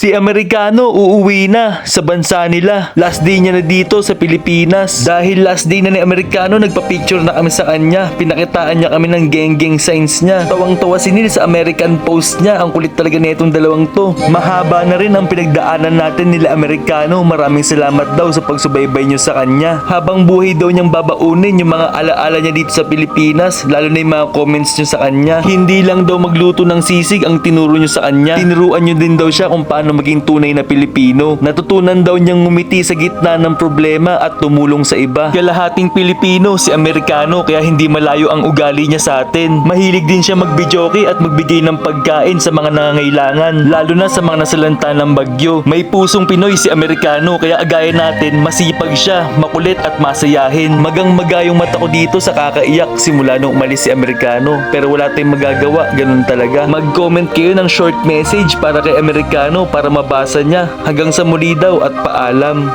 Si Amerikano uuwi na sa bansa nila. Last day niya na dito sa Pilipinas. Dahil last day na ni Amerikano, nagpa-picture na kami sa kanya. Pinakitaan niya kami ng geng-geng signs niya. Tawang-tawa si Neil sa American post niya. Ang kulit talaga nitong dalawang to. Mahaba na rin ang pinagdaanan natin nila Amerikano. Maraming salamat daw sa pagsubaybay niyo sa kanya. Habang buhay daw niyang babaunin yung mga alaala niya dito sa Pilipinas. Lalo na yung mga comments niyo sa kanya. Hindi lang daw magluto ng sisig ang tinuro niyo sa kanya. Tinuruan niyo din daw siya kung paano maging tunay na Pilipino. Natutunan daw niyang ngumiti sa gitna ng problema at tumulong sa iba. Kalahating Pilipino si Amerikano kaya hindi malayo ang ugali niya sa atin. Mahilig din siya magbidyoke at magbigay ng pagkain sa mga nangangailangan, lalo na sa mga nasalanta ng bagyo. May pusong Pinoy si Amerikano kaya agaya natin masipag siya, makulit at masayahin. Magang maga yung mata ko dito sa kakaiyak simula nung umalis si Amerikano. Pero wala tayong magagawa, ganun talaga. Mag-comment kayo ng short message para kay Amerikano para mabasa niya. Hanggang sa muli daw at paalam.